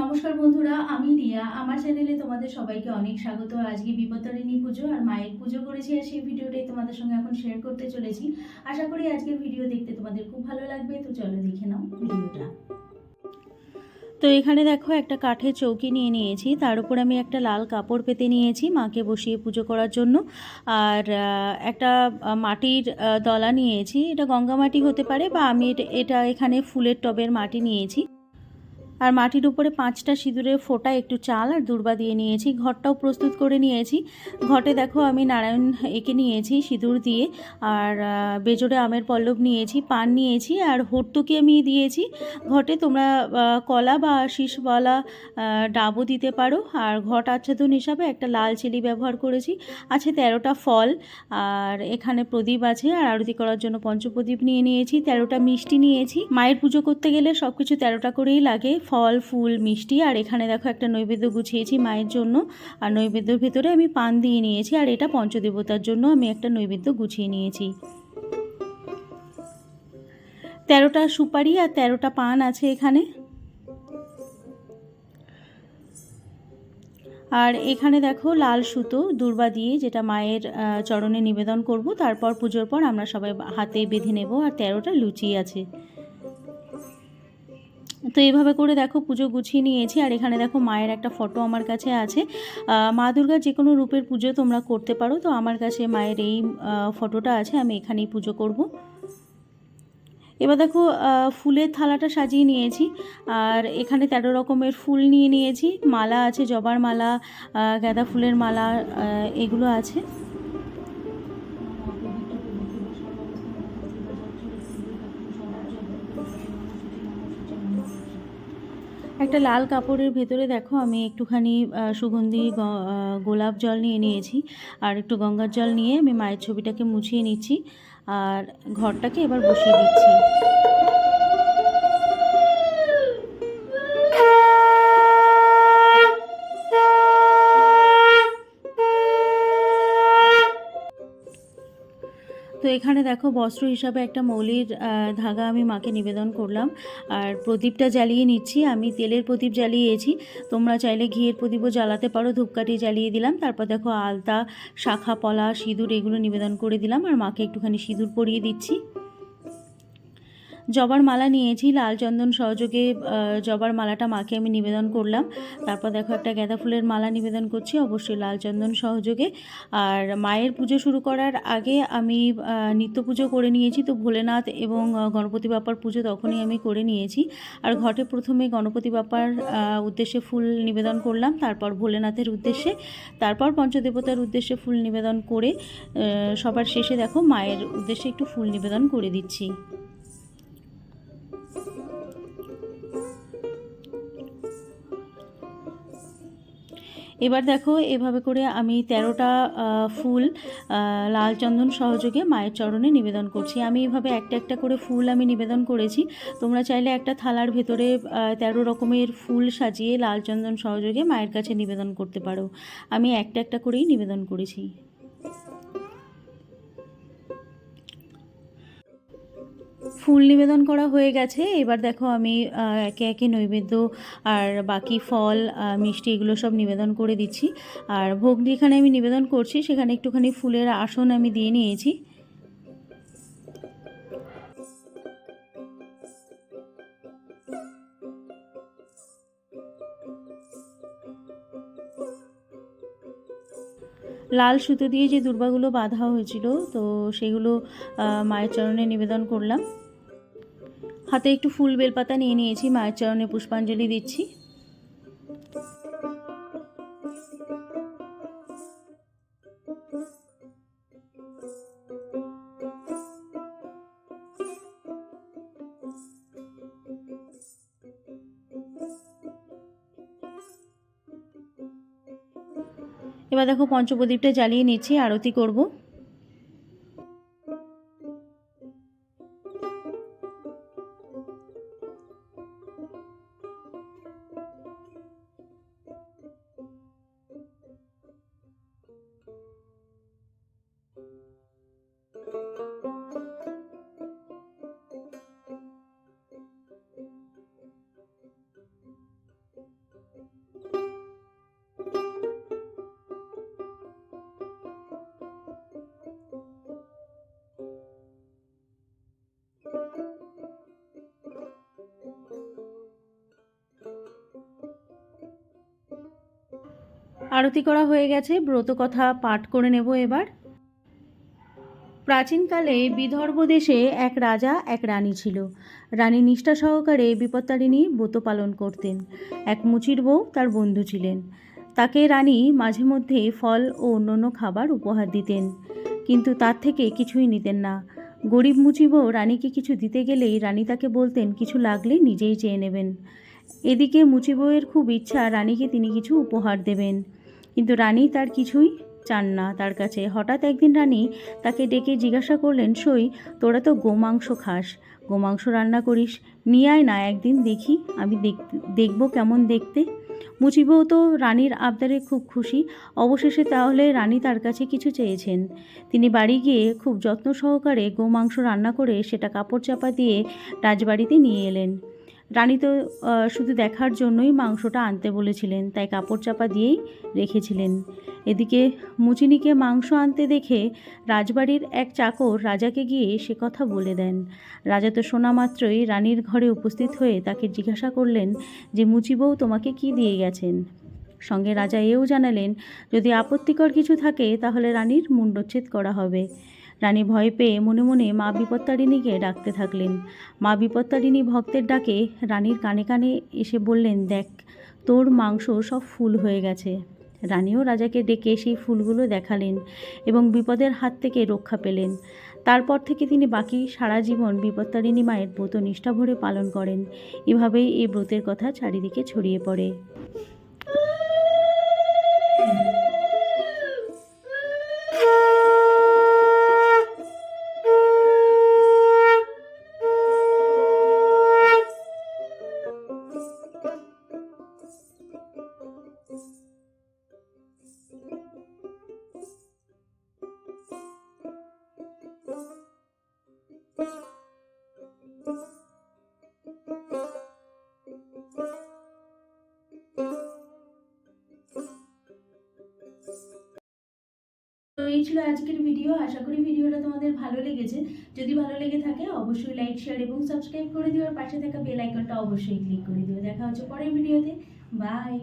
নমস্কার বন্ধুরা, আমি রিয়া। আমার চ্যানেলে তোমাদের সবাইকে অনেক স্বাগত। আজকে বিপত্তারিণী পুজো আর মায়ের পুজো করেছি আর সেই ভিডিওটাই তোমাদের সঙ্গে এখন শেয়ার করতে চলেছি। আশা করি আজকের ভিডিও দেখতে তোমাদের খুব ভালো লাগবে। তো চলো দেখে নাও ভিডিওটা। তো এখানে দেখো একটা কাঠের চৌকি নিয়ে নিয়েছি। তার উপর আমি একটা লাল কাপড় পেতে নিয়েছি মাকে বসিয়ে পুজো করার জন্য। আর একটা মাটির দলা নিয়েছি। এটা গঙ্গা মাটি হতে পারে বা আমি এটা এখানে ফুলের টবের মাটি নিয়েছি। আর মাটির উপরে পাঁচটা সিঁদুরের ফোঁটা, একটু চাল আর দূর্বা দিয়ে নিয়েছি। ঘরটাও প্রস্তুত করে নিয়েছি। ঘটে দেখো আমি নারায়ণ এঁকে নিয়েছি সিঁদুর দিয়ে, আর বেজোড়ে আমের পল্লব নিয়েছি, পান নিয়েছি, আর হর্তুকি আমি দিয়েছি। ঘটে তোমরা কলা বা শীষওয়ালা ডাবও দিতে পারো। আর ঘট আচ্ছাদন হিসাবে একটা লাল চিলি ব্যবহার করেছি। আছে তেরোটা ফল, আর এখানে প্রদীপ আছে, আর আরতি করার জন্য পঞ্চপ্রদীপ নিয়ে নিয়েছি, তেরোটা মিষ্টি নিয়েছি। মায়ের পুজো করতে গেলে সব কিছু তেরোটা করেই লাগে। ফল, ফুল, মিষ্টি, আর এখানে দেখো একটা নৈবেদ্য গুছিয়েছি মায়ের জন্য। আর নৈবেদ্যর ভেতরে আমি পান দিয়ে নিয়েছি, আর এটা পঞ্চদেবতার জন্য আমি একটা নৈবেদ্য গুছিয়ে নিয়েছি। তেরোটা সুপারি আর তেরোটা পান আছে এখানে। আর এখানে দেখো লাল সুতো, দুর্বা দিয়ে যেটা মায়ের চরণে নিবেদন করব। তারপর পুজোর পর আমরা সবাই হাতে বেঁধে নেব, আর তেরোটা লুচি আছে। তো এইভাবে করে দেখো পুজো গুছিয়ে নিয়েছি। আর এখানে দেখো মায়ের একটা ফটো আমার কাছে আছে। মা দুর্গার যে কোনো রূপের পুজো তোমরা করতে পারো। তো আমার কাছে মায়ের এই ফটোটা আছে। আমি এখানেই পুজো করব। এবার দেখো ফুলের থালাটা সাজিয়ে নিয়েছি। আর এখানে তেরো রকমের ফুল নিয়ে নিয়েছি। মালা আছে, জবার মালা গাঁদা ফুলের মালা এগুলো আছে। একটা লাল কাপড়ের ভেতরে দেখো আমি একটুখানি সুগন্ধি গোলাপ জল নিয়ে নিয়েছি আর একটু গঙ্গার জল নিয়ে আমি মায়ের ছবিটাকে মুছিয়ে নিচ্ছি আর ঘরটাকে এবার বসিয়ে দিচ্ছি। এখানে দেখো বস্ত্র হিসাবে একটা মৌলির ধাগা আমি মাকে নিবেদন করলাম। আর প্রদীপটা জ্বালিয়ে নিচ্ছি। আমি তেলের প্রদীপ জ্বালিয়েছি। তোমরা চাইলে ঘিয়ের প্রদীপও জ্বালাতে পারো। ধূপকাঠি জ্বালিয়ে দিলাম। তারপর দেখো আলতা, শাখা পলা, সিঁদুর এগুলো নিবেদন করে দিলাম। আর মাকে একটুখানি সিঁদুর পরিয়ে দিচ্ছি। জবার মালা নিয়েছি, লাল চন্দন সহযোগে জবার মালাটা মাকে আমি নিবেদন করলাম। তারপর দেখো একটা গাঁদা ফুলের মালা নিবেদন করছি, অবশ্যই লাল চন্দন সহযোগে। আর মায়ের পুজো শুরু করার আগে আমি নিত্য পুজো করে নিয়েছি, তো ভোলেনাথ এবং গণপতি বাপ্পার পুজো তখনই আমি করে নিয়েছি। আর ঘটে প্রথমে গণপতি বাপ্পার উদ্দেশ্যে ফুল নিবেদন করলাম, তারপর ভোলেনাথের উদ্দেশ্যে, তারপর পঞ্চদেবতার উদ্দেশ্যে ফুল নিবেদন করে সবার শেষে দেখো মায়ের উদ্দেশ্যে একটু ফুল নিবেদন করে দিচ্ছি। এবার দেখো, এভাবে করে আমি তেরোটা ফুল লাল চন্দন সহযোগে মায়ের চরণে নিবেদন করছি। আমি এভাবে একটা একটা করে ফুল আমি নিবেদন করেছি। তোমরা চাইলে একটা থালার ভেতরে তেরো রকমের ফুল সাজিয়ে লাল চন্দন সহযোগে মায়ের কাছে নিবেদন করতে পারো। আমি একটা একটা করেই নিবেদন করেছি। ফুল নিবেদন করা হয়ে গেছে। এবার দেখো আমি একে একে নৈবেদ্য আর বাকি ফল মিষ্টি এগুলো সব নিবেদন করে দিচ্ছি। আর ভোগ যেখানে আমি নিবেদন করছি, সেখানে একটুখানি ফুলের আসন আমি দিয়ে নিয়েছি। লাল সুতো দিয়ে যে দুর্বাগুলো বাঁধা হয়েছিল, তো সেগুলো মায়ের চরণে নিবেদন করলাম। হাতে একটু ফুল বেলপাতা নিয়ে নিয়েছি, মায়ের চরণে পুষ্পাঞ্জলি দিচ্ছি। এবার দেখো পঞ্চপ্রদীপটা জ্বালিয়ে নিচ্ছি আরতি করব। আরতি করা হয়ে গেছে। ব্রত কথা পাঠ করে নেব এবার। প্রাচীনকালে বিদর্ভ দেশে এক রাজা, এক রানী ছিল। রানী নিষ্ঠা সহকারে বিপত্তারিণী ব্রত পালন করতেন। এক মুচির বউ তার বন্ধু ছিলেন। তাকে রানী মাঝে মধ্যে ফল ও অন্যান্য খাবার উপহার দিতেন। কিন্তু তার থেকে কিছুই নিতেন না। গরিব মুচি বউ রানীকে কিছু দিতে গেলেই রানী তাকে বলতেন, কিছু লাগলে নিজেই চেয়ে নেবেন। এদিকে মুচি বউয়ের খুব ইচ্ছা রানীকে তিনি কিছু উপহার দেবেন। কিন্তু রানী তার কিছুই চান না তার কাছে। হঠাৎ একদিন রানী তাকে ডেকে জিজ্ঞাসা করলেন, সই, তোরা তো গোমাংস খাস, গোমাংস রান্না করিস। নিয়ে আয় না একদিন, দেখি, আমি দেখ- দেখব কেমন দেখতে। মুচিবও তো রানীর আবদারে খুব খুশি। অবশেষে তাহলে রানী তার কাছে কিছু চেয়েছেন। তিনি বাড়ি গিয়ে খুব যত্ন সহকারে গোমাংস রান্না করে সেটা কাপড় চাপা দিয়ে রাজবাড়িতে নিয়ে এলেন। রানী তো শুধু দেখার জন্যই মাংসটা আনতে বলেছিলেন, তাই কাপড় চাপা দিয়েই রেখেছিলেন। এদিকে মুচিনিকে মাংস আনতে দেখে রাজবাড়ির এক চাকর রাজাকে গিয়ে সে কথা বলে দেন। রাজা তো শোনা মাত্রই রানীর ঘরে উপস্থিত হয়ে তাকে জিজ্ঞাসা করলেন যে মুচিবউ তোমাকে কি দিয়ে গেছেন? সঙ্গে রাজা এও জানালেন, যদি আপত্তিকর কিছু থাকে তাহলে রানীর মুণ্ডচ্ছেদ করা হবে। রানী ভয় পেয়ে মনে মনে মা বিপত্তারিণীকে ডাকতে থাকলেন। মা বিপত্তারিণী ভক্তের ডাকে রানীর কানে কানে এসে বললেন, দেখ, তোর মাংস সব ফুল হয়ে গেছে। রানীও রাজাকে ডেকে সেই ফুলগুলো দেখালেন এবং বিপদের হাত থেকে রক্ষা পেলেন। তারপর থেকে তিনি বাকি সারা জীবন বিপত্তারিণী মায়ের ব্রত নিষ্ঠা ভরে পালন করেন। এভাবেই এই ব্রতের কথা চারিদিকে ছড়িয়ে পড়ে। এই ছিল আজকের ভিডিও আশা করি ভিডিওটা তোমাদের ভালো লেগেছে। যদি ভালো লেগে থাকে, অবশ্যই লাইক শেয়ার এবং সাবস্ক্রাইব করে দিও। আর পাশে থাকা বেল আইকনটা অবশ্যই ক্লিক করে দিও। দেখা হচ্ছে পরের ভিডিওতে বাই